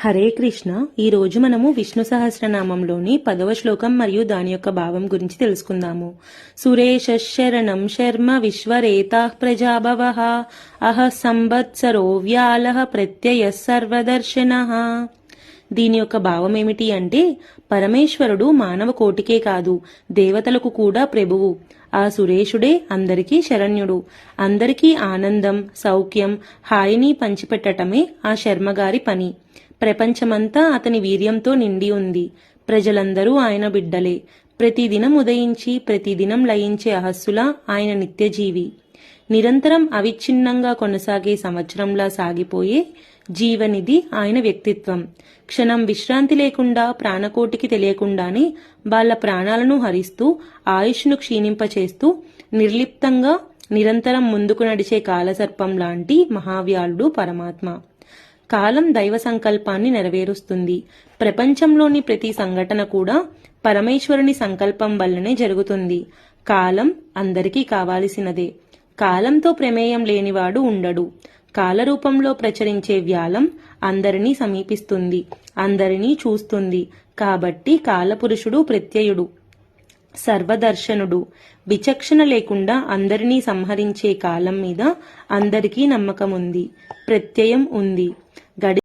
హరే కృష్ణ. ఈరోజు మనము విష్ణు సహస్రనామంలోని పదవ శ్లోకం మరియు దాని యొక్క భావం గురించి తెలుసుకుందాము. సురేష శరణం శర్మ విశ్వరేతా ప్రజాభవ. అహ సంవత్సరో వ్యాలహ ప్రత్యయ సర్వదర్శన. దీని యొక్క భావం ఏమిటి అంటే పరమేశ్వరుడు మానవ కోటికే కాదు దేవతలకు కూడా ప్రభువు. ఆ సురేషుడే అందరికీ శరణ్యుడు. అందరికీ ఆనందం సౌఖ్యం హాయిని పంచిపెట్టటమే ఆ శర్మగారి పని. ప్రపంచమంతా అతని వీర్యంతో నిండి ఉంది. ప్రజలందరూ ఆయన బిడ్డలే. ప్రతిదినం ఉదయించి ప్రతిదినం లయించే అహస్సులా ఆయన నిత్యజీవి. నిరంతరం అవిచ్ఛిన్నంగా కొనసాగే సంవత్సరంలా సాగిపోయే జీవనిధి ఆయన వ్యక్తిత్వం. క్షణం విశ్రాంతి లేకుండా ప్రాణకోటికి తెలియకుండానే వాళ్ళ ప్రాణాలను హరిస్తూ ఆయుష్ను క్షీణింపచేస్తూ నిర్లిప్తంగా నిరంతరం ముందుకు నడిచే కాలసర్పం లాంటి మహావ్యాళుడు పరమాత్మ. కాలం దైవ సంకల్పాన్ని నెరవేరుస్తుంది. ప్రపంచంలోని ప్రతి సంఘటన కూడా పరమేశ్వరుని సంకల్పం వల్లనే జరుగుతుంది. కాలం అందరికీ కావాల్సినదే. కాలంతో ప్రమేయం లేనివాడు ఉండడు. కాలరూపంలో ప్రచరించే వ్యాలం అందరినీ సమీపిస్తుంది అందరినీ చూస్తుంది. కాబట్టి కాలపురుషుడు ప్రత్యయుడు. సర్వదర్శనుడు. విచక్షణ లేకుండా అందరినీ సంహరించే కాలం మీద అందరికీ నమ్మకం ఉంది ప్రత్యయం ఉంది. గడి